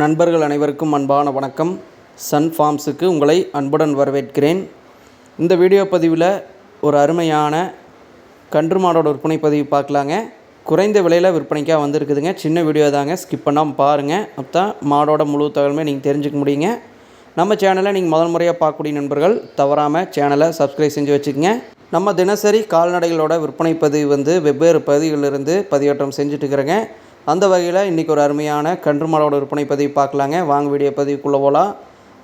நண்பர்கள் அனைவருக்கும் அன்பான வணக்கம். சன் ஃபார்ம்ஸுக்கு உங்களை அன்புடன் வரவேற்கிறேன். இந்த வீடியோ பதிவில் ஒரு அருமையான கன்று மாடோட விற்பனை பதிவு பார்க்கலாங்க. குறைந்த விலையில் விற்பனைக்காக வந்திருக்குதுங்க. சின்ன வீடியோ தாங்க. ஸ்கிப் பண்ணாமல் பாருங்கள் அப்போ மாடோட முழு தகவலுமே நீங்கள் தெரிஞ்சுக்க முடியுங்க. நம்ம சேனலை நீங்கள் முதல் முறையாக பார்க்கக்கூடிய நண்பர்கள் தவறாமல் சேனலை சப்ஸ்கிரைப் செஞ்சு வச்சுக்கோங்க. நம்ம தினசரி கால்நடைகளோட விற்பனை பதிவு வந்து வெவ்வேறு பகுதிகளிலிருந்து பதிவேற்றம் செஞ்சுட்டு இருக்கிறேங்க. அந்த வகையில் இன்றைக்கி ஒரு அருமையான கன்று மாடோட விற்பனை பதிவு பார்க்கலாங்க. வாங்க வீடியோ பதிவுக்குள்ளே போகலாம்.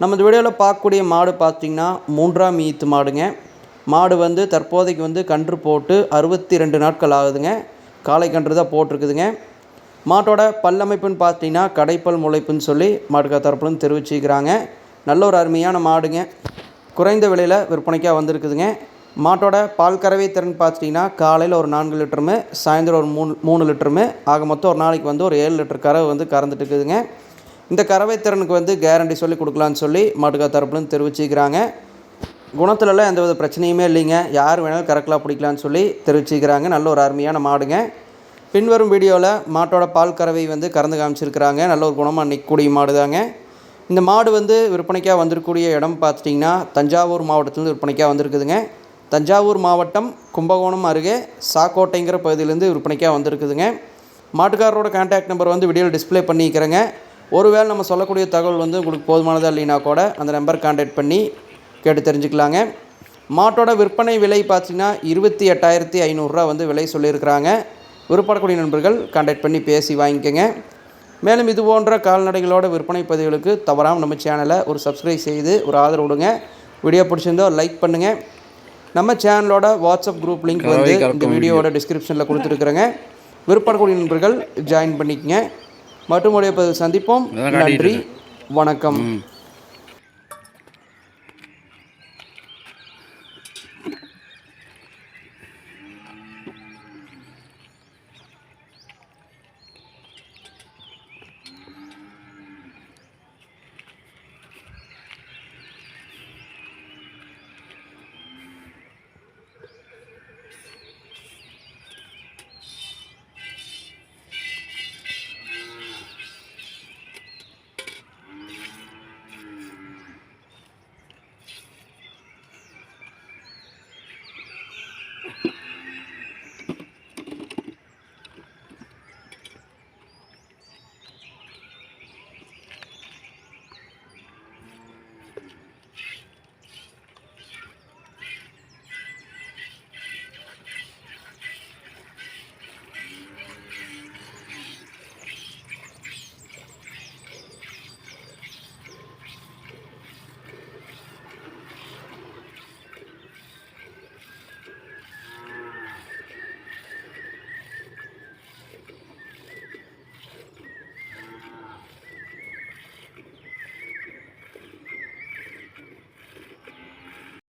நம்ம இந்த வீடியோவில் பார்க்கக்கூடிய மாடு பார்த்திங்கன்னா மூன்றாம் ஈத்து மாடுங்க. மாடு வந்து தற்போதைக்கு வந்து கன்று போட்டு அறுபத்தி ரெண்டு நாட்கள் ஆகுதுங்க. காலை கன்று தான் போட்டிருக்குதுங்க. மாட்டோட பல்லமைப்புன்னு பார்த்தீங்கன்னா கடைப்பல் முளைப்புன்னு சொல்லி மாட்டுக்கா தரப்புலன்னு தெரிவிச்சுக்கிறாங்க நல்ல ஒரு அருமையான மாடுங்க. குறைந்த விலையில் விற்பனைக்காக வந்திருக்குதுங்க. மாட்டோட பால் கறவை திறன் பார்த்துட்டிங்கன்னா காலையில் ஒரு நான்கு லிட்டருமே சாயந்தரம் ஒரு மூணு மூணு லிட்டருமே. ஆக மொத்தம் ஒரு நாளைக்கு வந்து ஒரு ஏழு லிட்டர் கறவை வந்து கறந்துட்டு இருக்குதுங்க. இந்த கறவை திறனுக்கு வந்து கேரண்டி சொல்லி கொடுக்கலான்னு சொல்லி மாட்டுக்கா தரப்புலன்னு தெரிவிச்சுக்கிறாங்க. குணத்துலலாம் எந்த வித பிரச்சனையுமே இல்லைங்க. யார் வேணாலும் கறக்கலாம் பிடிக்கலான்னு சொல்லி தெரிவிச்சுக்கிறாங்க. நல்ல ஒரு அருமையான மாடுங்க. பின்வரும் வீடியோவில் மாட்டோட பால் கறவை வந்து கறந்து காமிச்சிருக்கிறாங்க. நல்ல ஒரு குணமாக நிற்கக்கூடிய மாடு தாங்க இந்த மாடு வந்து விற்பனைக்காக வந்திருக்கக்கூடிய இடம் பார்த்துட்டிங்கன்னா தஞ்சாவூர் மாவட்டத்துலேருந்து விற்பனைக்காக வந்திருக்குதுங்க. தஞ்சாவூர் மாவட்டம் கும்பகோணம் அருகே சாக்கோட்டைங்கிற பகுதியிலேருந்து விற்பனைக்காக வந்திருக்குதுங்க. மாட்டுக்காரரோட கான்டாக்ட் நம்பர் வந்து வீடியோவில் டிஸ்ப்ளே பண்ணிக்கிறேங்க. ஒருவேளை நம்ம சொல்லக்கூடிய தகவல் வந்து உங்களுக்கு போதுமானதாக இல்லைனா கூட அந்த நம்பர் கான்டாக்ட் பண்ணி கேட்டு தெரிஞ்சுக்கலாங்க. மாட்டோட விற்பனை விலை பார்த்தீங்கன்னா இருபத்தி எட்டாயிரத்தி ஐநூறுரூவா வந்து விலை சொல்லியிருக்கிறாங்க. விருப்பப்படக்கூடிய நண்பர்கள் கான்டாக்ட் பண்ணி பேசி வாங்கிக்கோங்க. மேலும் இது போன்ற கால்நடைகளோட விற்பனை பதிவுகளுக்கு தவறாமல் நம்ம சேனலை ஒரு சப்ஸ்கிரைப் செய்து ஒரு ஆதரவு கொடுங்க வீடியோ பிடிச்சிருந்தோ லைக் பண்ணுங்கள் நம்ம சேனலோட வாட்ஸ்அப் குரூப் லிங்க் வந்து இந்த வீடியோவோட டிஸ்கிரிப்ஷனில் கொடுத்துருக்குறேங்க. விருப்பப்படக்கூடிய நண்பர்கள் ஜாயின் பண்ணிக்கங்க. மற்றும் உடைய சந்திப்போம். நன்றி. வணக்கம்.